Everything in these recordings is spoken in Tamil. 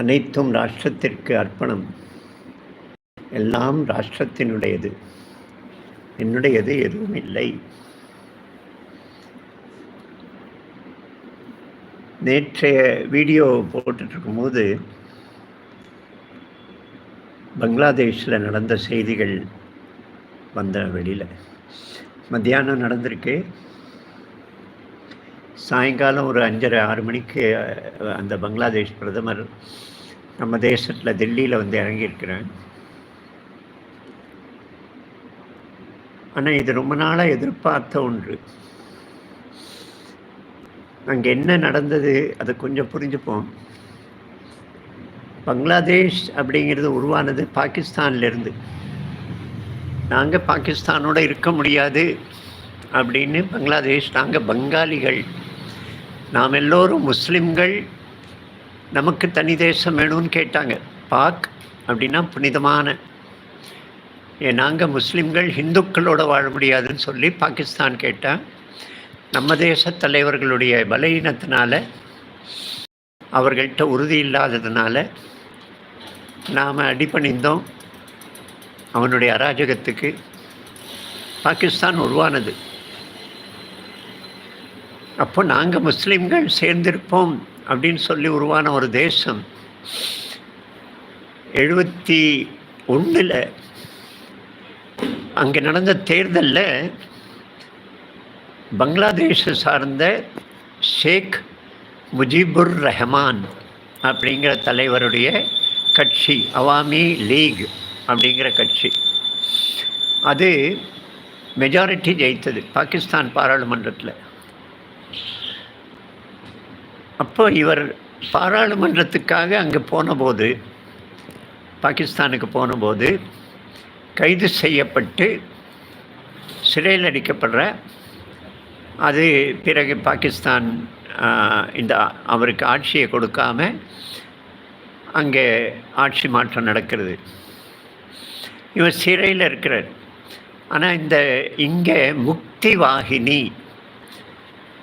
அனைத்தும் ராஷ்டிரத்திற்கு அர்ப்பணம். எல்லாம் ராஷ்டிரத்தினுடையது. என்னுடையது எதுவும் இல்லை. நேற்றைய வீடியோ போட்டுட்ருக்கும்போது பங்களாதேஷில் நடந்த செய்திகள் வந்த வெளியில். மத்தியானம் நடந்திருக்கு. சாயங்காலம் ஒரு அஞ்சரை ஆறு மணிக்கு அந்த பங்களாதேஷ் பிரதமர் நம்ம தேசத்தில் டெல்லியில் வந்து இறங்கியிருக்கிறேன். ஆனால் இது ரொம்ப நாளாக எதிர்பார்த்த ஒன்று. அங்கே என்ன நடந்தது அதை கொஞ்சம் புரிஞ்சுப்போம். பங்களாதேஷ் அப்படிங்கிறது உருவானது பாகிஸ்தான்லேருந்து. நாங்கள் பாகிஸ்தானோட இருக்க முடியாது அப்படின்னு பங்களாதேஷ் நாங்கள் பங்காளிகள். நாம் எல்லோரும் முஸ்லிம்கள். நமக்கு தனி தேசம் வேணும்னு கேட்டாங்க. பாக் அப்படின்னா புனிதமான. ஏ நாங்கள் முஸ்லீம்கள் ஹிந்துக்களோட வாழ முடியாதுன்னு சொல்லி பாகிஸ்தான் கேட்டால் நம்ம தேச தலைவர்களுடைய பலவீனத்தினால அவர்கள்ட்ட உறுதி இல்லாததுனால நாம் அடிப்பணிந்தோம் அவனுடைய அராஜகத்துக்கு பாகிஸ்தான் உருவானது. அப்போ நாங்கள் முஸ்லீம்கள் சேர்ந்திருப்போம். அப்படின்னு சொல்லி உருவான ஒரு தேசம். எழுபத்தி ஒன்றில் அங்கே நடந்த தேர்தலில் பங்களாதேஷை சார்ந்த ஷேக் முஜிபுர் ரஹ்மான் அப்படிங்கிற தலைவருடைய கட்சி அவாமி லீக் அப்படிங்கிற கட்சி. அது மெஜாரிட்டி ஜெயித்தது பாகிஸ்தான் பாராளுமன்றத்தில். அப்போ இவர் பாராளுமன்றத்துக்காக அங்கே போனபோது பாகிஸ்தானுக்கு போனபோது கைது செய்யப்பட்டு சிறையில் அடிக்கப்படுற அது பிறகு பாகிஸ்தான் இந்த அவருக்கு ஆட்சியை கொடுக்காம அங்கே ஆட்சி மாற்றம் நடக்கிறது. இவர் சிறையில் இருக்கிறார். ஆனால் இந்த இங்கே முக்தி வாகினி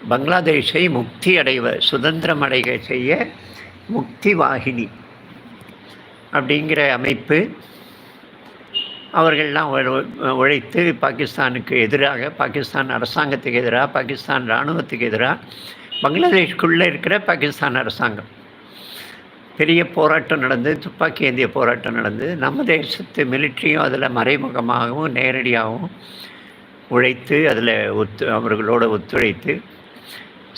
பங்களாதேஷை முக்தி அடைவ சுதந்திரம் அடைய செய்ய முக்தி வாகினி அப்படிங்கிற அமைப்பு அவர்கள்லாம் உழைத்து பாகிஸ்தானுக்கு எதிராக பாகிஸ்தான் அரசாங்கத்துக்கு எதிராக பாகிஸ்தான் இராணுவத்துக்கு எதிராக பங்களாதேஷ்குள்ளே இருக்கிற பாகிஸ்தான் அரசாங்கம். பெரிய போராட்டம் நடந்து துப்பாக்கி ஏந்திய போராட்டம் நடந்து நம்ம தேசத்து மிலிட்ரியும் அதில் மறைமுகமாகவும் நேரடியாகவும் உழைத்து அதில் ஒத்து அவர்களோட ஒத்துழைத்து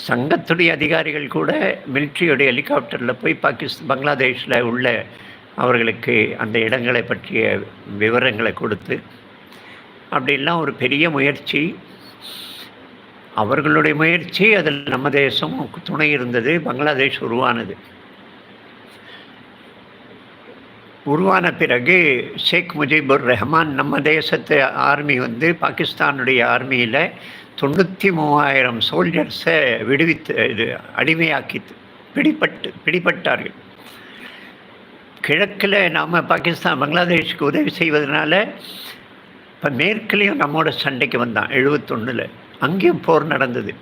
சங்கத்துடைய அதிகாரிகள் கூட மிலிட்ரியோடைய ஹெலிகாப்டரில் போய் பாகிஸ்தான் பங்களாதேஷில் உள்ள அவர்களுக்கு அந்த இடங்களை பற்றிய விவரங்களை கொடுத்து அப்படிலாம் ஒரு பெரிய முயற்சி. அவர்களுடைய முயற்சி அதில் நம்ம தேசம் துணை இருந்தது பங்களாதேஷ் உருவானது. உருவான பிறகு ஷேக் முஜிபுர் ரஹ்மான் நம்ம தேசத்து ஆர்மி வந்து பாகிஸ்தானுடைய ஆர்மியில் தொண்ணூற்றி மூவாயிரம் சோல்ஜர்ஸை விடுவித்து இது அடிமையாக்கி பிடிபட்டு பிடிபட்டார்கள். கிழக்கில் நாம் பாகிஸ்தான் பங்களாதேஷுக்கு உதவி செய்வதனால இப்போ மேற்குலேயும் நம்மோட சண்டைக்கு வந்தான் எழுபத்தொன்னில். அங்கேயும் போர் நடந்தது.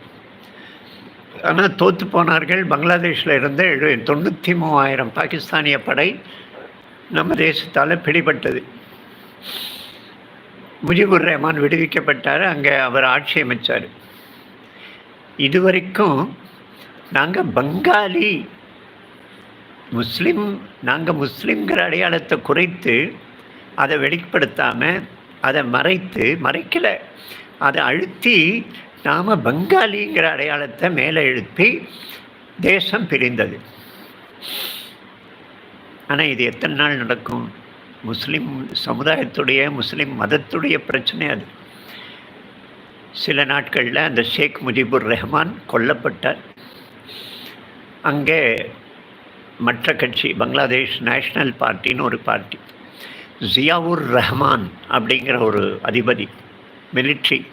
ஆனால் தோற்று போனார்கள். பங்களாதேஷில் இருந்த எழு தொண்ணூற்றி மூவாயிரம் பாகிஸ்தானிய படை நம்ம தேசத்தால் பிடிபட்டது. முஜிபுர் ரஹ்மான் விடுவிக்கப்பட்டார் அங்கே அவர் ஆட்சி அமைச்சார். இதுவரைக்கும் நாங்கள் பங்காளி முஸ்லீம் நாங்கள் முஸ்லீம்கிற அடையாளத்தை குறைத்து அதை வெளிப்படுத்தாமல் அதை மறைத்து மறைக்கலை. அதை அழுத்தி நாம் பங்காளிங்கிற அடையாளத்தை மேலே எழுப்பி தேசம் பிரிந்தது. ஆனால் இது எத்தனை நாள் நடக்கும்? முஸ்லீம் சமுதாயத்துடைய முஸ்லீம் மதத்துடைய பிரச்சனை அது. சில நாட்களில் அந்த ஷேக் முஜிபுர் ரஹ்மான் கொல்லப்பட்டார். அங்கே மற்ற கட்சி பங்களாதேஷ் நேஷ்னல் பார்ட்டின்னு ஒரு பார்ட்டி. ஜியாவுர் ரஹ்மான் அப்படிங்கிற ஒரு அதிபதி மிலிட்ரி.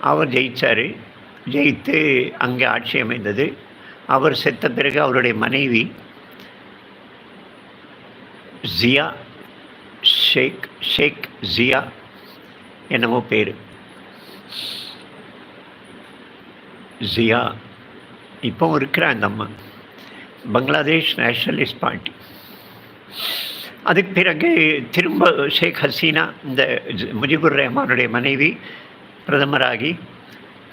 அவர் ஜெயித்தார் ஜெயித்து அங்கே ஆட்சி அமைந்தது. அவர் செத்த பிறகு அவருடைய மனைவி ஜியா ஷேக் ஷேக் ஜியா என்னவோ பேர். ஜியா இப்போ இருக்கிற அந்த அம்மா. Bangladesh nationalist party. அதுக்கு பிறகு திரும்ப ஷேக் ஹசீனா இந்த முஜிபுர் ரஹ்மானுடைய மனைவி பிரதமராகி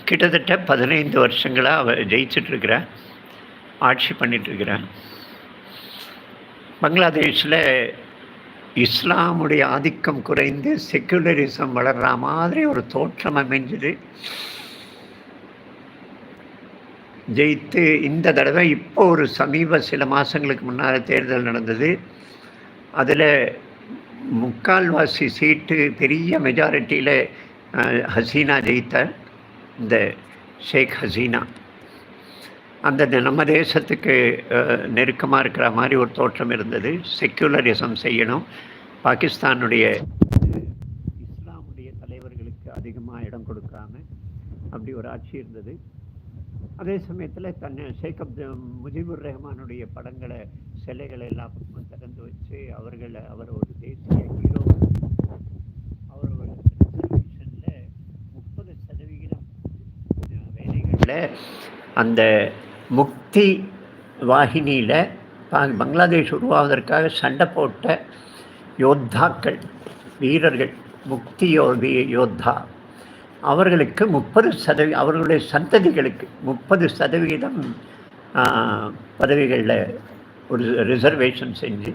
கிட்டத்தட்ட பதினைந்து வருஷங்களாக அவ ஜெயிச்சிட்ருக்கிறா ஆட்சி பண்ணிகிட்ருக்கிறா பங்களாதேஷில் இஸ்லாமுடைய ஆதிக்கம் குறைந்து செக்குலரிசம் வளர்கிற மாதிரி ஒரு தோற்றம் அமைஞ்சது. ஜெயித்து இந்த தடவை இப்போ ஒரு சமீப சில மாதங்களுக்கு முன்னால் தேர்தல் நடந்தது. அதில் முக்கால்வாசி சீட்டு பெரிய மெஜாரிட்டியில் ஹசீனா ஜெயித்தார். இந்த ஷேக் ஹசீனா. அந்த நம்ம தேசத்துக்கு நெருக்கமாக இருக்கிற மாதிரி ஒரு தோற்றம் இருந்தது. செக்யூலரிசம் செய்யணும். பாகிஸ்தானுடைய இஸ்லாமுடைய தலைவர்களுக்கு அதிகமாக இடம் கொடுக்காம அப்படி ஒரு ஆட்சி இருந்தது. அதே சமயத்தில் தன்னை ஷேக் அப்து முஜிபுர் ரஹ்மானுடைய படங்களை சிலைகளை எல்லா பக்கமும் திறந்து வச்சு அவர்களை அவர் ஒரு தேசிய ஹீரோ. அவர் ரிசர்வேஷனில் முப்பது சதவிகிதம் வேலைகளில் அந்த முக்தி வாகினியில் பங்களாதேஷ் உருவாவதற்காக சண்டை போட்ட யோத்தாக்கள் வீரர்கள் முக்தி யோ யோத்தா. அவர்களுக்கு முப்பது சதவீ அவர்களுடைய சந்ததிகளுக்கு முப்பது சதவிகிதம் பதவிகளில் ஒரு ரிசர்வேஷன் செஞ்சு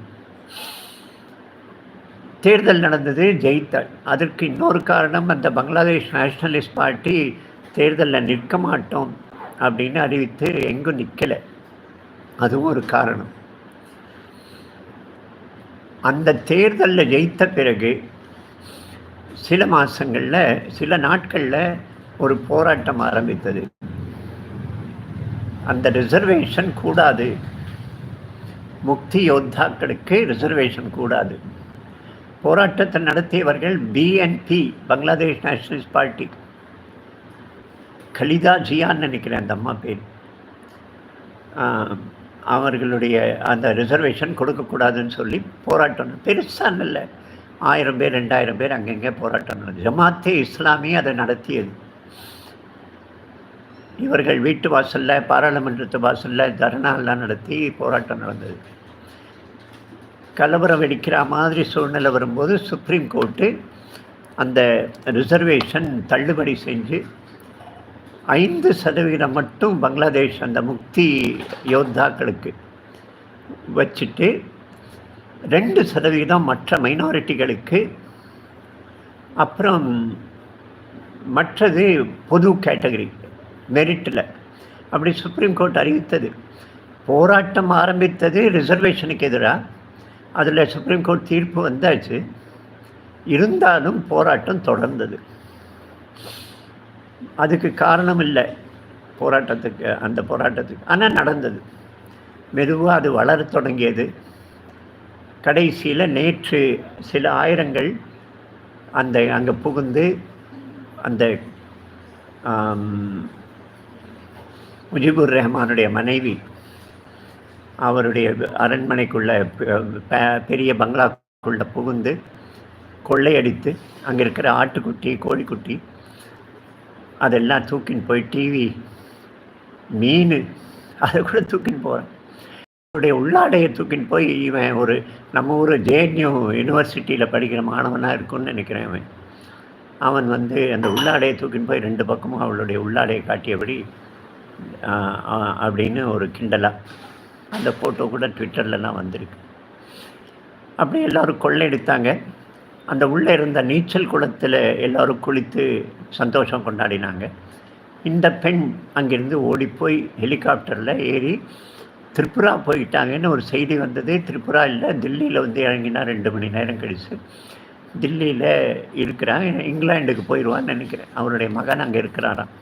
தேர்தல் நடந்தது ஜெயித்தாள் அதற்கு இன்னொரு காரணம் அந்த பங்களாதேஷ் நேஷ்னலிஸ்ட் பார்ட்டி தேர்தலில் நிற்க மாட்டோம். அப்படின்னு அறிவித்து எங்கும் நிற்கலை அதுவும் ஒரு காரணம். அந்த தேர்தலில் ஜெயித்த பிறகு சில மாதங்களில் சில நாட்களில் ஒரு போராட்டம் ஆரம்பித்தது. அந்த ரிசர்வேஷன் கூடாது. முக்தி யோத்தாக்களுக்கு ரிசர்வேஷன் கூடாது. போராட்டத்தை நடத்தியவர்கள் BNP Bangladesh nationalist party. Khaleda ஜியான்னு நினைக்கிறேன் அந்த அம்மா பேர். அவர்களுடைய அந்த ரிசர்வேஷன் கொடுக்கக்கூடாதுன்னு சொல்லி போராட்டம் பெருசாக இல்லை. ஆயிரம் பேர் ரெண்டாயிரம் பேர் அங்கங்கே போராட்டம் நடந்தது. ஜமாத்தே இஸ்லாமியே அதை நடத்தியது. இவர்கள் வீட்டு வாசலில் பாராளுமன்றத்து வாசலில் தர்ணாலாம் நடத்தி போராட்டம் நடந்தது. கலவரம் வெடிக்கிற மாதிரி சூழ்நிலை வரும்போது சுப்ரீம் கோர்ட்டு அந்த ரிசர்வேஷன் தள்ளுபடி செஞ்சு ஐந்து சதவீதம் மட்டும் பங்களாதேஷ் அந்த முக்தி யோத்தாக்களுக்கு வச்சுட்டு ரெண்டு சதவீதம் மற்ற மைனாரிட்டிகளுக்கு அப்புறம் மற்றது பொது கேட்டகரி மெரிட்டில். அப்படி சுப்ரீம் கோர்ட் அறிவித்தது. போராட்டம் ஆரம்பித்தது ரிசர்வேஷனுக்கு எதிராக. அதில் சுப்ரீம் கோர்ட் தீர்ப்பு வந்தாச்சு. இருந்தாலும் போராட்டம் தொடர்ந்தது. அதுக்கு காரணம் இல்லை போராட்டத்துக்கு அந்த போராட்டத்துக்கு. ஆனால் நடந்தது. மெதுவாக அது வளர தொடங்கியது. கடைசியில் நேற்று சில ஆயிரங்கள் அந்த அங்கே புகுந்து அந்த முஜிபுர் ரஹ்மானுடைய மனைவி அவருடைய அரண்மனைக்குள்ள பெரிய பங்களாக்குள்ளே புகுந்து கொள்ளையடித்து அங்கே இருக்கிற ஆட்டுக்குட்டி கோழிக்குட்டி அதெல்லாம் தூக்கின்னு போய் டிவி மீன் அதை கூட தூக்கின்னு போகிறேன் அவருடைய உள்ளாடையை தூக்கின்னு போய் இவன் ஒரு நம்ம ஊர் ஜேஎன்யூ யூனிவர்சிட்டியில் படிக்கிற மாணவனாக இருக்கும்னு நினைக்கிறேன் அவன் அவன் வந்து அந்த உள்ளாடையை தூக்கின்னு போய் ரெண்டு பக்கமும் அவளுடைய உள்ளாடையை காட்டியபடி அப்படின்னு ஒரு கிண்டலாக அந்த ஃபோட்டோ கூட ட்விட்டர்லலாம் வந்திருக்கு. அப்படி எல்லோரும் கொள்ளையடித்தாங்க அந்த உள்ளே இருந்த நீச்சல் குளத்தில் எல்லோரும் குளித்து சந்தோஷம் கொண்டாடினாங்க. இந்த பெண் அங்கேருந்து ஓடிப்போய் ஹெலிகாப்டரில் ஏறி திரிபுரா போயிட்டாங்கன்னு ஒரு செய்தி வந்தது. திரிபுரா இல்லை தில்லியில் வந்து இறங்கினா ரெண்டு மணி நேரம் கழிச்சு. தில்லியில் இருக்கிறான் இங்கிலாண்டுக்கு போயிடுவான்னு நினைக்கிறேன். அவருடைய மகன் அங்கே இருக்கிறாராம்.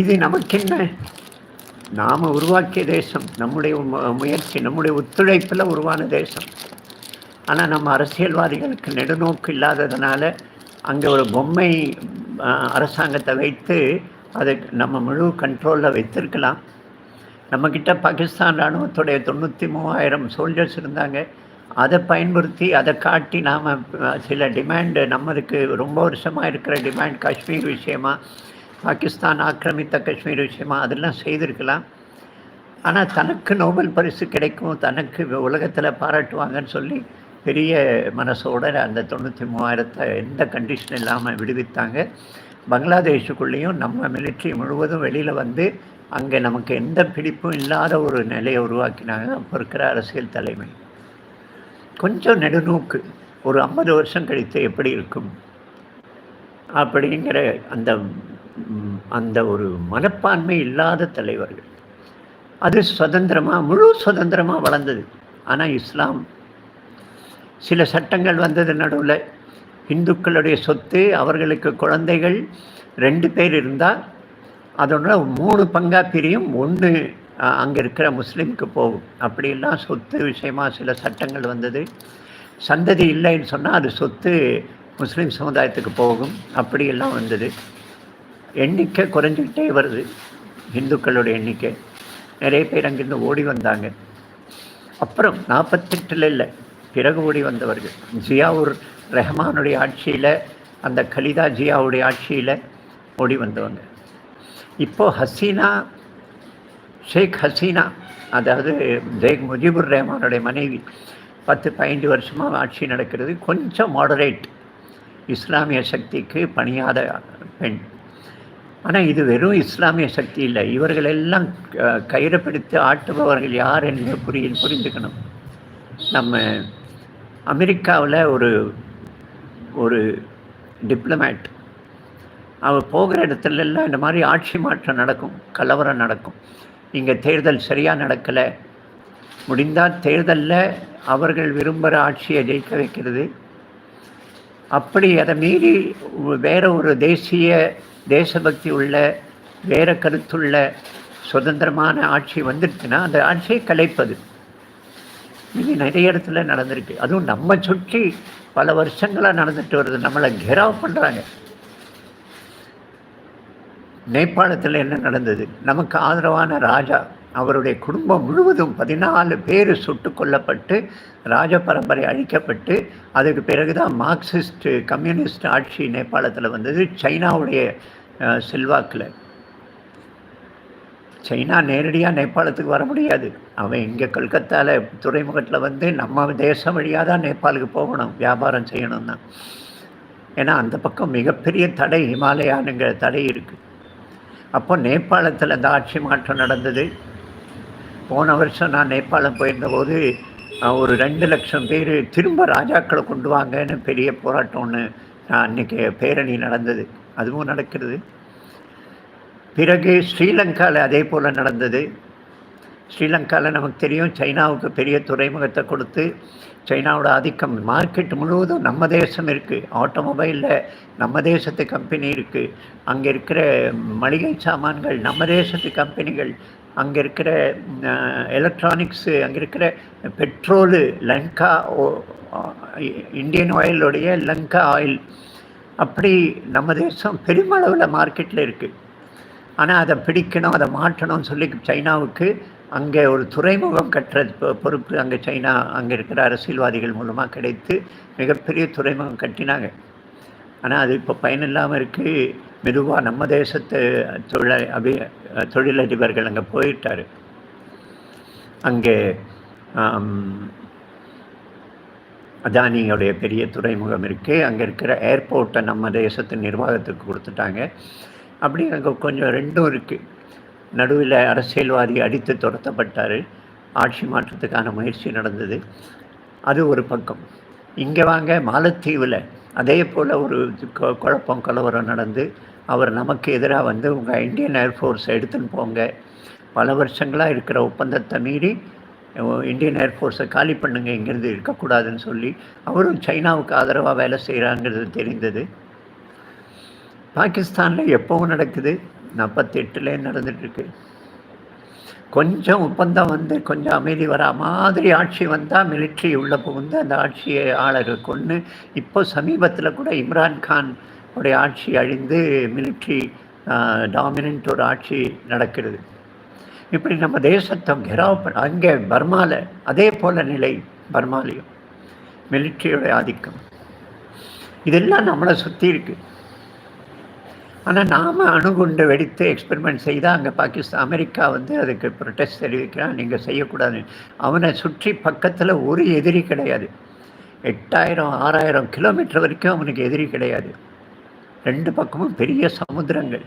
இது நமக்கு என்ன நாம் உருவாக்கிய தேசம் நம்முடைய முயற்சி நம்முடைய ஒத்துழைப்பில் உருவான தேசம். ஆனால் நம்ம அரசியல்வாதிகளுக்கு நெடுநோக்கு இல்லாததுனால அங்கே ஒரு பொம்மை அரசாங்கத்தை வைத்து அதை நம்ம முழு கண்ட்ரோலில் வைத்திருக்கலாம். நம்மக்கிட்ட பாகிஸ்தான் இராணுவத்துடைய தொண்ணூற்றி மூவாயிரம் சோல்ஜர்ஸ் இருந்தாங்க. அதை பயன்படுத்தி அதை காட்டி நாம் சில டிமாண்டு நம்மளுக்கு ரொம்ப வருஷமாக இருக்கிற டிமாண்ட் காஷ்மீர் விஷயமாக பாகிஸ்தான் ஆக்கிரமித்த காஷ்மீர் விஷயமா அதெல்லாம் செய்திருக்கலாம். ஆனால் தனக்கு நோபல் பரிசு கிடைக்கும் தனக்கு உலகத்தில் பாராட்டுவாங்கன்னு சொல்லி பெரிய மனசோட அந்த தொண்ணூற்றி மூவாயிரத்தை எந்த கண்டிஷன் இல்லாமல் விடுவித்தாங்க. பங்களாதேஷுக்குள்ளேயும் நம்ம மிலிட்ரி முழுவதும் வெளியில் வந்து அங்கே நமக்கு எந்த பிடிப்பும் இல்லாத ஒரு நிலையை உருவாக்கினாங்க. அப்போ இருக்கிற அரசியல் தலைமை. கொஞ்சம் நெடுநோக்கு. ஒரு ஐம்பது வருஷம் கழித்து எப்படி இருக்கும்? அப்படிங்கிற அந்த அந்த ஒரு மனப்பான்மை இல்லாத தலைவர்கள். அது சுதந்திரமாக முழு சுதந்திரமாக வளர்ந்தது. ஆனால் இஸ்லாம் சில சட்டங்கள் வந்தது நடுவில். இந்துக்களுடைய சொத்து அவர்களுக்கு குழந்தைகள் ரெண்டு பேர் இருந்தால் அதோட மூணு பங்காக பிரியும். ஒன்று அங்கே இருக்கிற முஸ்லீமுக்கு போகும். அப்படிலாம் சொத்து விஷயமாக சில சட்டங்கள் வந்தது. சந்ததி இல்லைன்னு சொன்னால் அது சொத்து முஸ்லீம் சமுதாயத்துக்கு போகும். அப்படியெல்லாம் வந்தது. எண்ணிக்கை குறைஞ்சிக்கிட்டே வருது. இந்துக்களுடைய எண்ணிக்கை. நிறைய பேர் அங்கேருந்து ஓடி வந்தாங்க. அப்புறம் நாற்பத்தெட்டில் இல்லை பிறகு ஓடி வந்தவர்கள். ஜியாவுர் ரெஹமானுடைய ஆட்சியில் அந்த கலிதா ஜியாவுடைய ஆட்சியில் ஓடி வந்தவங்க. இப்போது ஹசீனா ஷேக் ஹசீனா அதாவது ஷேக் முஜிபுர் ரஹ்மானுடைய மனைவி பத்து பதினஞ்சு வருஷமாக ஆட்சி நடக்கிறது. கொஞ்சம் மாடரேட் இஸ்லாமிய சக்திக்கு பணியாத பெண். ஆனால் இது வெறும் இஸ்லாமிய சக்தி இல்லை. இவர்கள் எல்லாம் கயிறு பிடித்து ஆட்டுபவர்கள் யார் என்று புரிய புரிஞ்சுக்கணும் நம்ம அமெரிக்காவில் ஒரு ஒரு டிப்ளமேட். அவள் போகிற இடத்துலலாம் இந்த மாதிரி ஆட்சி மாற்றம் நடக்கும் கலவரம் நடக்கும். இங்கே தேர்தல் சரியாக நடக்கலை. முடிந்தால் தேர்தலில் அவர்கள் விரும்புகிற ஆட்சியை ஜெயிக்க வைக்கிறது. அப்படி அதை மீறி வேற ஒரு தேசிய தேசபக்தி உள்ள வேற கருத்துள்ள சுதந்திரமான ஆட்சி வந்துடுச்சுன்னா அந்த ஆட்சியை கலைப்பது. இது நிறைய இடத்துல நடந்திருக்கு. அதுவும் நம்ம சுற்றி பல வருஷங்களாக நடந்துட்டு வருது. நம்மளை கெராவ் பண்ணுறாங்க நேபாளத்தில் என்ன நடந்தது? நமக்கு ஆதரவான ராஜா அவருடைய குடும்பம் முழுவதும் பதினாலு பேர் சுட்டு கொல்லப்பட்டு ராஜ பரம்பரை அழிக்கப்பட்டு அதுக்கு பிறகு தான் மார்க்சிஸ்ட் கம்யூனிஸ்ட் ஆட்சி நேபாளத்தில் வந்தது சைனாவுடைய செல்வாக்கில். சைனா நேரடியாக நேபாளத்துக்கு வர முடியாது. அவன் இங்கே கல்கத்தாவில் துறைமுகத்தில் வந்து நம்ம தேசம் வழியாக தான் நேபாளுக்கு போகணும் வியாபாரம் செய்யணும்னா. ஏன்னா அந்த பக்கம் மிகப்பெரிய தடை ஹிமாலயானுங்கிற தடை இருக்குது அப்போ நேபாளத்தில் அந்த ஆட்சி மாற்றம் நடந்தது. போன வருஷம் நான் நேபாளம் போயிருந்தபோது ஒரு ரெண்டு லட்சம் பேர் திரும்ப ராஜாக்களை கொண்டு வாங்கன்னு பெரிய போராட்டம் ஒன்று அன்றைக்கி பேரணி நடந்தது. அதுவும் நடக்கிறது. பிறகு ஸ்ரீலங்காவில் அதே போல் நடந்தது. ஸ்ரீலங்காவில் நமக்கு தெரியும் சைனாவுக்கு பெரிய துறைமுகத்தை கொடுத்து சைனாவோட ஆதிக்கம் மார்க்கெட் முழுவதும் நம்ம தேசம் இருக்குது ஆட்டோமொபைலில் நம்ம தேசத்து கம்பெனி இருக்குது அங்கே இருக்கிற மளிகை சாமான்கள் நம்ம தேசத்து கம்பெனிகள் அங்கே இருக்கிற எலக்ட்ரானிக்ஸு அங்கே இருக்கிற பெட்ரோலு லங்கா இந்தியன் ஆயிலுடைய லங்கா ஆயில் அப்படி நம்ம தேசம் பெருமளவில் மார்க்கெட்டில் இருக்குது ஆனால் அதை பிடிக்கணும் அதை மாற்றணும்னு சொல்லி சைனாவுக்கு அங்கே ஒரு துறைமுகம் கட்டுறது பொறுப்பு அங்கே சைனா அங்கே இருக்கிற அரசியல்வாதிகள் மூலமாக கிடைத்து மிகப்பெரிய துறைமுகம் கட்டினாங்க. ஆனால் அது இப்போ பயனில்லாமல் இருக்குது மெதுவாக நம்ம தேசத்து தொழில் அபி தொழிலதிபர்கள் அங்கே போயிட்டார். அங்கே அதானியோடைய பெரிய துறைமுகம் இருக்குது அங்கே இருக்கிற ஏர்போர்ட்டை நம்ம தேசத்து நிர்வாகத்துக்கு கொடுத்துட்டாங்க. அப்படி அங்கே கொஞ்சம் ரெண்டும் இருக்குது நடுவில் அரசியல்வாதி அடித்து துரத்தப்பட்டார். ஆட்சி மாற்றத்துக்கான முயற்சி நடந்தது. அது ஒரு பக்கம். இங்கே வாங்க மாலத்தீவில். அதே போல் ஒரு குழப்பம் கலவரம் நடந்து அவர் நமக்கு எதிராக வந்து உங்கள் இந்தியன் ஏர்ஃபோர்ஸ் எடுத்துன்னு போங்க. பல வருஷங்களாக இருக்கிற ஒப்பந்தத்தை மீறி இந்தியன் ஏர்ஃபோர்ஸை காலி பண்ணுங்க இங்கேருந்து இருக்கக்கூடாதுன்னு சொல்லி அவரும் சைனாவுக்கு ஆதரவாக வேலை செய்கிறாங்கிறது தெரிந்தது. பாகிஸ்தானில் எப்போவும் நடக்குது. நாற்பத்தெட்டுலே நடந்துட்டுருக்கு. கொஞ்சம் ஒப்பந்தம் வந்து கொஞ்சம் அமைதி வர மாதிரி ஆட்சி வந்தால் மிலிட்ரி உள்ளே புகுந்து அந்த ஆட்சியை ஆளர்கள் கொண்டு இப்போ சமீபத்தில் கூட இம்ரான்கான் உடைய ஆட்சி அழிந்து மிலிட்ரி டாமினன்ட் ஒரு ஆட்சி நடக்கிறது. இப்படி நம்ம தேசத்தை கெராவ் அங்கே பர்மாவில் அதே போல் நிலை பர்மாலையும். மிலிட்ரியோடைய ஆதிக்கம். இதெல்லாம் நம்மளை சுற்றி இருக்குது ஆனால் நாம் அணுகுண்டு வெடித்து எக்ஸ்பெரிமெண்ட் செய்தால் அங்கே பாகிஸ்தான் அமெரிக்கா வந்து அதுக்கு ப்ரொட்டஸ்ட் தெரிவிக்கிறான் நீங்கள் செய்யக்கூடாது அவனை சுற்றி பக்கத்தில் ஒரு எதிரி கிடையாது. எட்டாயிரம் ஆறாயிரம் கிலோமீட்டர் வரைக்கும் அவனுக்கு எதிரி கிடையாது. ரெண்டு பக்கமும் பெரிய சமுத்திரங்கள்.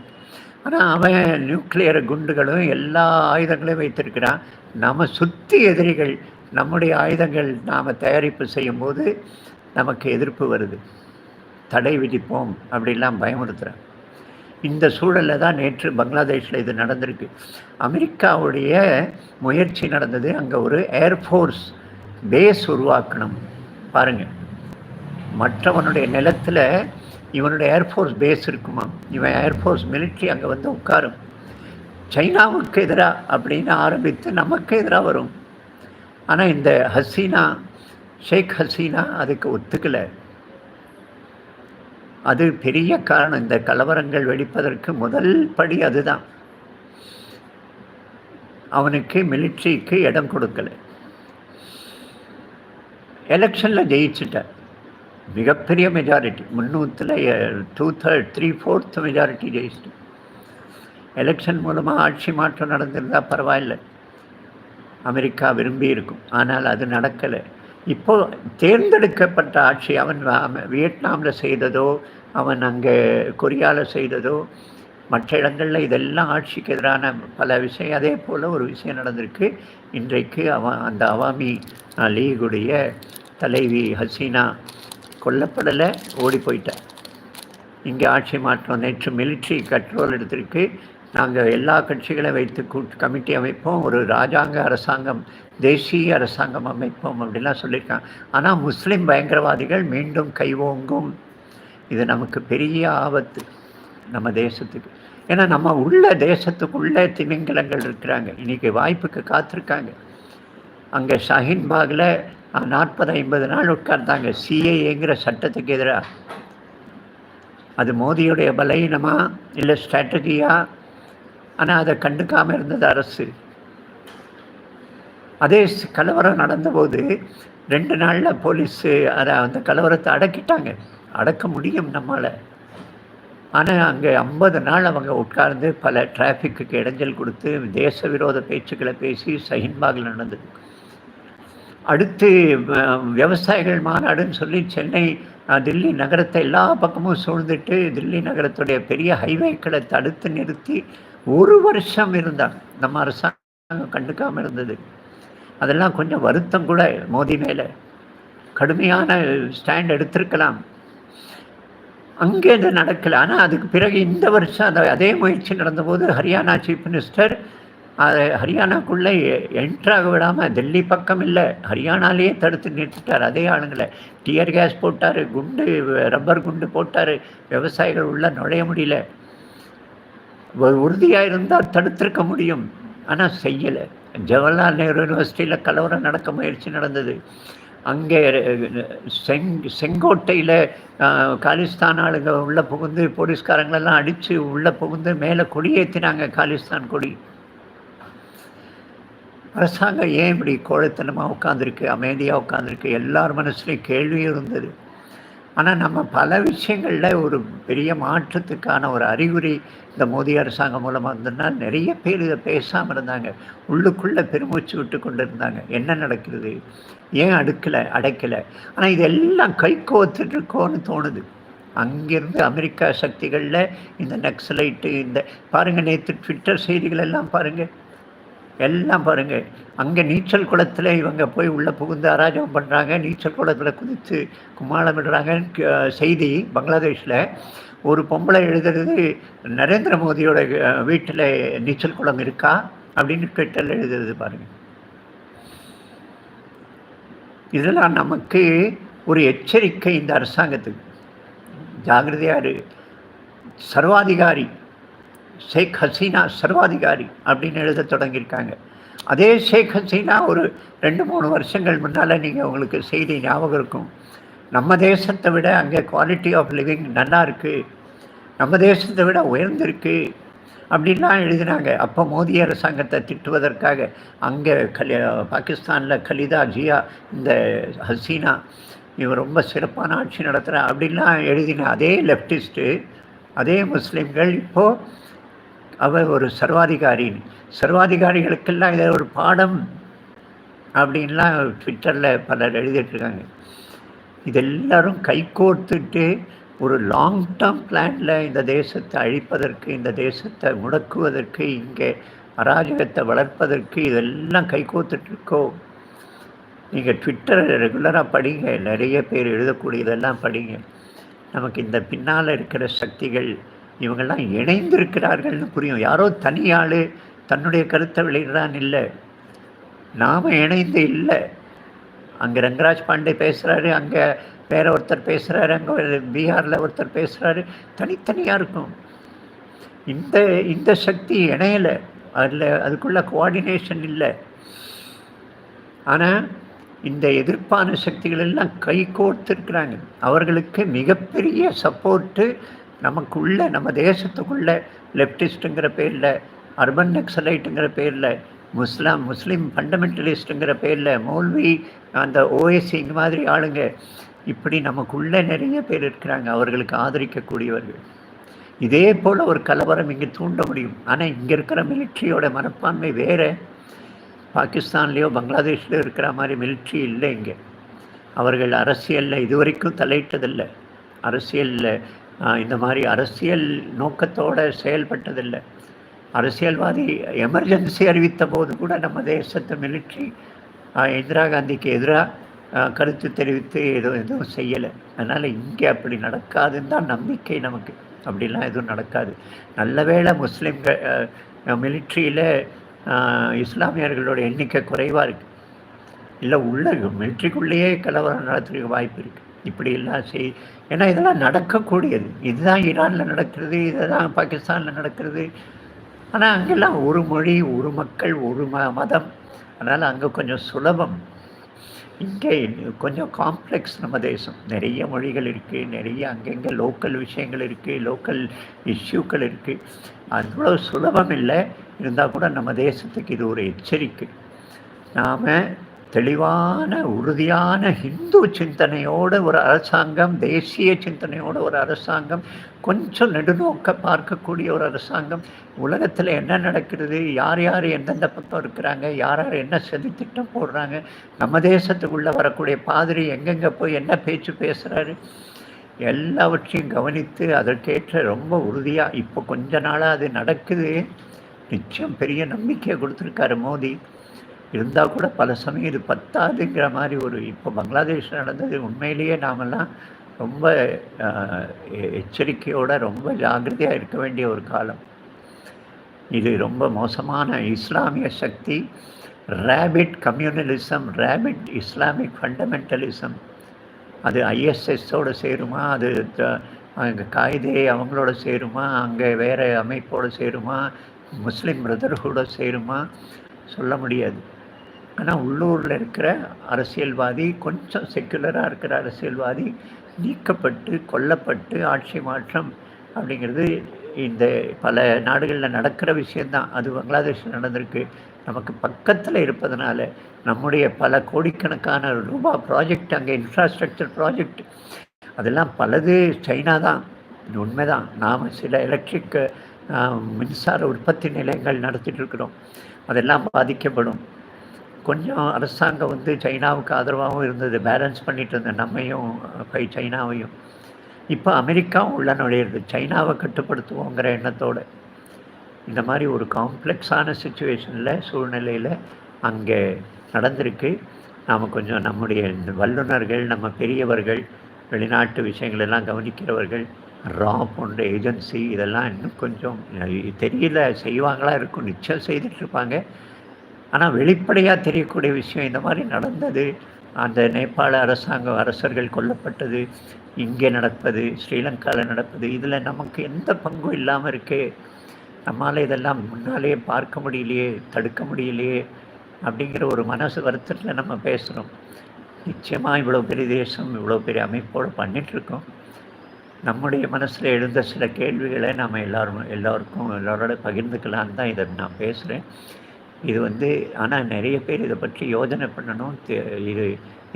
ஆனால் அவன் நியூக்ளியர் குண்டுகளும் எல்லா ஆயுதங்களையும் வைத்திருக்கிறான். நம்ம சுற்றி எதிரிகள் நம்முடைய ஆயுதங்கள் நாம் தயாரிப்பு செய்யும்போது நமக்கு எதிர்ப்பு வருது. தடை விதிப்போம் அப்படிலாம் பயமுறுத்துகிறான் இந்த சூழலில் தான் நேற்று பங்களாதேஷில் இது நடந்திருக்கு. அமெரிக்காவுடைய முயற்சி நடந்தது. அங்கே ஒரு ஏர்ஃபோர்ஸ் பேஸ் உருவாக்கணும். பாருங்கள் மற்றவனுடைய நிலத்தில் இவனுடைய ஏர்ஃபோர்ஸ் பேஸ் இருக்குமா? இவன் ஏர்ஃபோர்ஸ் மிலிட்ரி அங்கே வந்து உட்காரும். சைனாவுக்கு எதிராக அப்படின்னு ஆரம்பித்து நமக்கு எதிராக வரும். ஆனால் இந்த ஹசீனா ஷேக் ஹசீனா அதுக்கு ஒத்துக்கலை. அது பெரிய காரணம். இந்த கலவரங்கள் வெடிப்பதற்கு முதல் படி அதுதான். அவனுக்கு மிலிட்ரிக்கு இடம் கொடுக்கல. எலெக்ஷனில் ஜெயிச்சுட்டார். மிகப்பெரிய majority முன்னூற்றில் two third three fourth majority ஜெயிச்சிட்டு. Election மூலமாக ஆட்சி மாற்றம் நடந்திருந்தால் பரவாயில்ல. அமெரிக்கா விரும்பி இருக்கும். ஆனால் அது நடக்கலை. இப்போ தேர்ந்தெடுக்கப்பட்ட ஆட்சி அவன் வியட்நாமில் செய்ததோ அவன் அங்கே கொரியாவில் செய்ததோ மற்ற இடங்களில் இதெல்லாம் ஆட்சிக்கு எதிரான பல விஷயம். அதே போல் ஒரு விஷயம் நடந்திருக்கு. இன்றைக்கு அவன் அந்த அவாமி லீகுடைய தலைவி ஹசீனா கொல்லப்படலை ஓடி போயிட்டேன். இங்கே ஆட்சி மாற்றம் நேற்று மிலிட்ரி கண்ட்ரோல் எடுத்திருக்கு. நாங்கள் எல்லா கட்சிகளையும் வைத்து கூட்டு கமிட்டி அமைப்போம் ஒரு ராஜாங்க அரசாங்கம் தேசிய அரசாங்கம் அமைப்போம் அப்படிலாம் சொல்லியிருக்காங்க. ஆனால் முஸ்லீம் பயங்கரவாதிகள் மீண்டும் கைவோங்கும். இது நமக்கு பெரிய ஆபத்து நம்ம தேசத்துக்கு. ஏன்னா நம்ம உள்ள தேசத்துக்குள்ளே திமிங்கலங்கள் இருக்கிறாங்க. இன்றைக்கி வாய்ப்புக்கு காத்திருக்காங்க. அங்கே ஷஹீன்பாகில் நாற்பது ஐம்பது நாள் உட்கார்ந்தாங்க. சிஏஏங்கிற சட்டத்துக்கு எதிராக அது மோதியுடைய பலகீனமா? இல்லை ஸ்ட்ராட்டஜியா ஆனால் அதை கண்டுக்காமல் இருந்தது அரசு. அதே கலவரம் நடந்தபோது ரெண்டு நாளில் போலீஸு அதை அந்த கலவரத்தை அடக்கிட்டாங்க. அடக்க முடியும் நம்மளால் ஆனால் அங்கே ஐம்பது நாள் அவங்க உட்கார்ந்து பல டிராஃபிக்கு இடைஞ்சல் கொடுத்து தேச விரோத பேச்சுக்களை பேசி சஹின்பாகில் நடந்தது. அடுத்து விவசாயிகள் மாநாடுன்னு சொல்லி சென்னை தில்லி நகரத்தை எல்லா பக்கமும் சூழ்ந்துட்டு தில்லி நகரத்துடைய பெரிய ஹைவேக்களை தடுத்து நிறுத்தி ஒரு வருஷம் இருந்தாங்க. நம்ம அரசாங்கம் கண்டுக்காமல் இருந்தது. அதெல்லாம் கொஞ்சம் வருத்தம் கூட மோதி மேலே. கடுமையான ஸ்டாண்ட் எடுத்திருக்கலாம். அங்கே இது நடக்கலை. ஆனால் அதுக்கு பிறகு இந்த வருஷம் அந்த அதே முயற்சி நடந்தபோது ஹரியானா சீஃப் மினிஸ்டர் அதை ஹரியானாக்குள்ளே என்ட்ராக விடாமல் டெல்லி பக்கம் இல்லை. ஹரியானாலேயே தடுத்து நிறுத்திட்டார். அதே ஆளுங்களை. டியர் கேஸ் போட்டார் குண்டு ரப்பர் குண்டு போட்டார். விவசாயிகள் உள்ளே நுழைய முடியல. உறுதியாக இருந்தால் தடுத்திருக்க முடியும். ஆனால் செய்யலை. ஜவஹர்லால் நேரு யூனிவர்சிட்டியில் கலவரம் நடக்க முயற்சி நடந்தது. அங்கே செங் செங்கோட்டையில் காலிஸ்தான் ஆளுங்க உள்ளே புகுந்து போலீஸ்காரங்களெல்லாம் அடித்து உள்ளே புகுந்து மேலே கொடியேற்றினாங்க காலிஸ்தான் கொடி. அரசாங்கம் ஏன் இப்படி கோழைத்தனமாக உட்காந்துருக்கு அமைதியாக உட்காந்துருக்கு எல்லார் மனசுலையும் கேள்வியும் இருந்தது. ஆனால் நம்ம பல விஷயங்களில் ஒரு பெரிய மாற்றத்துக்கான ஒரு அறிகுறி இந்த மோடி அரசாங்கம் மூலமாக இருந்ததுன்னா நிறைய பேர் இதை பேசாமல் இருந்தாங்க. உள்ளுக்குள்ளே பெருமூச்சு விட்டு கொண்டு இருந்தாங்க என்ன நடக்கிறது? ஏன் அடுக்கலை அடைக்கலை? ஆனால் இதெல்லாம் கை கோத்துட்ருக்கோன்னு தோணுது. அங்கேருந்து அமெரிக்கா சக்திகளில் இந்த நக்சலைட்டு இந்த பாருங்கள் நேற்று ட்விட்டர் செய்திகள் எல்லாம் பாருங்கள் எல்லாம் பாருங்கள் அங்கே நீச்சல் குளத்தில் இவங்க போய் உள்ளே புகுந்து அராஜகம் பண்ணுறாங்க நீச்சல் குளத்தில் குதித்து கும்மாளமிடுறாங்கன்னு செய்தி பங்களாதேஷில். ஒரு பொம்பளை எழுதுறது நரேந்திர மோடியோட வீட்டில் நீச்சல் குளம் இருக்கா? அப்படின்னு ட்விட்டரில் எழுதுறது பாருங்கள் இதெல்லாம் நமக்கு ஒரு எச்சரிக்கை இந்த அரசாங்கத்துக்கு. ஜாகிரதையாக சர்வாதிகாரி ஷேக் ஹசீனா சர்வாதிகாரி அப்படின்னு எழுத தொடங்கியிருக்காங்க. அதே ஷேக் ஹசீனா ஒரு ரெண்டு மூணு வருஷங்கள் முன்னால் நீங்கள் உங்களுக்கு செய்தி ஞாபகம் இருக்கும். நம்ம தேசத்தை விட அங்கே குவாலிட்டி ஆஃப் லிவிங் நல்லா இருக்குது நம்ம தேசத்தை விட உயர்ந்திருக்கு அப்படின்லாம் எழுதினாங்க. அப்போ மோடி அரசாங்கத்தை திட்டுவதற்காக அங்கே கலி பாகிஸ்தானில் கலிதா ஜியா இந்த ஹசீனா இவன் ரொம்ப சிறப்பான ஆட்சி நடத்துகிறேன் அப்படின்லாம் எழுதின அதே லெஃப்டிஸ்ட்டு அதே முஸ்லீம்கள் இப்போது அவர் ஒரு சர்வாதிகாரின்னு. சர்வாதிகாரிகளுக்கெல்லாம் இதை ஒரு பாடம் அப்படின்லாம் ட்விட்டரில் பலர் எழுதிட்டுருக்காங்க. இதெல்லாரும் கைகோர்த்துட்டு ஒரு லாங் டேர்ம் பிளானில் இந்த தேசத்தை அழிப்பதற்கு இந்த தேசத்தை முடக்குவதற்கு இங்கே அராஜகத்தை வளர்ப்பதற்கு இதெல்லாம் கைகோத்துட்ருக்கோ நீங்கள் ட்விட்டரை ரெகுலராக படிங்க. நிறைய பேர் எழுதக்கூடியதெல்லாம் படிங்க. நமக்கு இந்த பின்னால் இருக்கிற சக்திகள் இவங்கெல்லாம் இணைந்திருக்கிறார்கள்னு புரியும். யாரோ தனியாள் தன்னுடைய கருத்தை வெளியிடுறான்னு இல்லை. நாம் இணைந்து இல்லை. அங்கே ரங்கராஜ் பாண்டே பேசுகிறாரு அங்கே வேற ஒருத்தர் பேசுகிறாரு அங்கே பீகாரில் ஒருத்தர் பேசுகிறாரு தனித்தனியாக இருக்கும். இந்த இந்த சக்தி இணையலை. அதில் அதுக்குள்ள கோஆர்டினேஷன் இல்லை. ஆனால் இந்த எதிர்ப்பான சக்திகள் எல்லாம் கை கோர்த்துருக்குறாங்க. அவர்களுக்கு மிகப்பெரிய சப்போர்ட்டு நமக்குள்ளே நம்ம தேசத்துக்குள்ளே லெப்டிஸ்ட்டுங்கிற பேரில் அர்பன் நக்சலைட்டுங்கிற பேரில் முஸ்லாம் முஸ்லீம் ஃபண்டமெண்டலிஸ்ட்டுங்கிற பேரில் மௌல்வி அந்த ஓஎஸ்சி இந்த மாதிரி ஆளுங்க இப்படி நமக்குள்ளே நிறைய பேர் இருக்கிறாங்க. அவர்களுக்கு ஆதரிக்கக்கூடியவர்கள். இதே போல் ஒரு கலவரம் இங்கே தூண்ட முடியும். ஆனால் இங்கே இருக்கிற மிலிட்ரியோட மனப்பான்மை வேறு. பாகிஸ்தான்லேயோ பங்களாதேஷ்லேயோ இருக்கிற மாதிரி மிலிட்ரி இல்லை இங்கே. அவர்கள் அரசியலில் இதுவரைக்கும் தலையிட்டதில்லை. அரசியலில் இந்த மாதிரி அரசியல் நோக்கத்தோடு செயல்பட்டதில்லை. அரசியல்வாதி எமர்ஜென்சி அறிவித்த போது கூட நம்ம தேசத்து மிலிட்ரி இந்திரா காந்திக்கு எதிராக கருத்து தெரிவித்து எதுவும் எதுவும் செய்யலை. அதனால் இங்கே அப்படி நடக்காதுன்னு தான் நம்பிக்கை நமக்கு. அப்படிலாம் எதுவும் நடக்காது. நல்ல வேளை முஸ்லீம்கள் மிலிட்ரியில் இஸ்லாமியர்களோட எண்ணிக்கை குறைவாக இருக்குது இல்லை உள்ள மிலிட்ரிக்குள்ளேயே கலவரம் நடத்துறதுக்கு வாய்ப்பு இருக்குது இப்படி எல்லாம் செய். ஏன்னா இதெல்லாம் நடக்கக்கூடியது. இதுதான் ஈரானில் நடக்கிறது இதுதான் பாகிஸ்தானில் நடக்கிறது. ஆனால் அங்கெல்லாம் ஒரு மொழி ஒரு மக்கள் ஒரு ம மதம். அதனால் அங்கே கொஞ்சம் சுலபம். இங்கே கொஞ்சம் காம்ப்ளெக்ஸ் நம்ம தேசம். நிறைய மொழிகள் இருக்குது நிறைய அங்கங்கே லோக்கல் விஷயங்கள் இருக்குது லோக்கல் இஷ்யூக்கள் இருக்குது அவ்வளோ சுலபம் இல்லை. இருந்தால் கூட நம்ம தேசத்துக்கு இது ஒரு எச்சரிக்கை. நாம் தெளிவான உறுதியான ஹிந்து சிந்தனையோட ஒரு அரசாங்கம் தேசிய சிந்தனையோட ஒரு அரசாங்கம் கொஞ்சம் நெடுநோக்க பார்க்கக்கூடிய ஒரு அரசாங்கம். உலகத்தில் என்ன நடக்கிறது? யார் யார் எந்தெந்த பக்கம் இருக்கிறாங்க? யார் யார் என்ன செதி திட்டம் போடுறாங்க? நம்ம தேசத்துக்குள்ளே வரக்கூடிய பாதிரி எங்கெங்கே போய் என்ன பேச்சு பேசுகிறாரு எல்லாவற்றையும் கவனித்து அதற்கேற்ற ரொம்ப உறுதியாக இப்போ கொஞ்ச நாளாக அது நடக்குது. நிச்சயம் பெரிய நம்பிக்கையை கொடுத்துருக்காரு மோடி. இருந்தால் கூட பல சமயம் இது பத்தாதுங்கிற மாதிரி ஒரு இப்போ பங்களாதேஷ் நடந்தது உண்மையிலேயே நாமெல்லாம் ரொம்ப எச்சரிக்கையோடு ரொம்ப ஜாகிரதையாக இருக்க வேண்டிய ஒரு காலம். இது ரொம்ப மோசமான இஸ்லாமிய சக்தி rapid communalism rapid Islamic fundamentalism அது ஐஎஸ்எஸோடு சேருமா? அது அங்கே காயிதே அவங்களோட சேருமா? அங்கே வேறு அமைப்போடு சேருமா? முஸ்லீம் பிரதர்ஹுட சேருமா? சொல்ல முடியாது. ஆனால் உள்ளூரில் இருக்கிற அரசியல்வாதி கொஞ்சம் செக்குலராக இருக்கிற அரசியல்வாதி நீக்கப்பட்டு கொல்லப்பட்டு ஆட்சி மாற்றம் அப்படிங்கிறது இந்த பல நாடுகளில் நடக்கிற விஷயந்தான் அது பங்களாதேஷில் நடந்திருக்கு. நமக்கு பக்கத்தில் இருப்பதனால நம்முடைய பல கோடிக்கணக்கான ரூபா ப்ராஜெக்ட் அங்கே இன்ஃப்ராஸ்ட்ரக்சர் ப்ராஜெக்ட் அதெல்லாம் பலது சைனா தான் உண்மைதான். நாம் சில எலக்ட்ரிக் மின்சார உற்பத்தி நிலையங்கள் நடத்திட்டு இருக்கிறோம். அதெல்லாம் பாதிக்கப்படும். கொஞ்சம் அரசாங்கம் வந்து சைனாவுக்கு ஆதரவாகவும் இருந்தது. பேலன்ஸ் பண்ணிட்டு இருந்த நம்மையும் பை சைனாவையும். இப்போ அமெரிக்காவும் உள்ள நுழையிறது. சைனாவை கட்டுப்படுத்துவோங்கிற எண்ணத்தோடு. இந்த மாதிரி ஒரு காம்ப்ளெக்ஸான சுச்சுவேஷனில் சூழ்நிலையில் அங்கே நடந்திருக்கு. நாம் கொஞ்சம் நம்முடைய வல்லுநர்கள் நம்ம பெரியவர்கள் வெளிநாட்டு விஷயங்களெல்லாம் கவனிக்கிறவர்கள் ரா போன்ற ஏஜென்சி இதெல்லாம் இன்னும் கொஞ்சம் தெரியல செய்வாங்களா இருக்கும் நிச்சயம் செய்துட்ருப்பாங்க ஆனால் வெளிப்படையாக தெரியக்கூடிய விஷயம் இந்த மாதிரி நடந்தது. அந்த நேபாள அரசாங்க அரசர்கள் கொல்லப்பட்டது. இங்கே நடப்பது ஸ்ரீலங்காவில் நடப்பது. இதில் நமக்கு எந்த பங்கும் இல்லாமல் இருக்கே. நம்மளால் இதெல்லாம் முன்னாலேயே பார்க்க முடியலையே தடுக்க முடியலையே அப்படிங்கிற ஒரு மனசு வருத்தத்தில் நம்ம பேசுகிறோம் நிச்சயமாக இவ்வளோ பெரிய தேசம் இவ்வளோ பெரிய அமைப்போடு பண்ணிகிட்ருக்கோம் நம்முடைய மனசில் எழுந்த சில கேள்விகளை நம்ம எல்லோரும் எல்லோருக்கும் எல்லோரோட பகிர்ந்துக்கலான்னு தான் இதை நான் பேசுகிறேன் இது வந்து ஆனால் நிறைய பேர் இதை பற்றி யோஜனை பண்ணணும். இது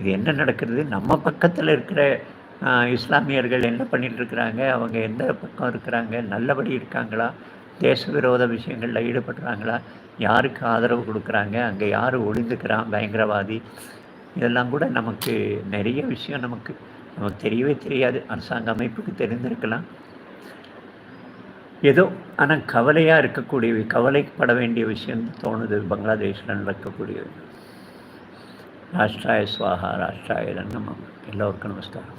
இது என்ன நடக்கிறது? நம்ம பக்கத்தில் இருக்கிற இஸ்லாமியர்கள் என்ன பண்ணிட்டு இருக்கிறாங்க? அவங்க எந்த பக்கம் இருக்கிறாங்க? நல்லபடி இருக்காங்களா? தேச விரோத விஷயங்களில் ஈடுபடுறாங்களா? யாருக்கு ஆதரவு கொடுக்குறாங்க? அங்கே யார் ஒளிந்துக்கிறான் பயங்கரவாதி. இதெல்லாம் கூட நமக்கு நிறைய விஷயம் நமக்கு நமக்கு தெரியவே தெரியாது. அரசாங்க அமைப்புக்கு தெரிந்திருக்கலாம். ஏதோ ஆனால் கவலையாக இருக்கக்கூடிய கவலைப்பட வேண்டிய விஷயம் தோணுது பங்களாதேஷில் நடக்கக்கூடியது. ராஷ்டிராய ஸ்வாஹா ராஷ்டிராய நம்ம எல்லோருக்கும் நமஸ்காரம்.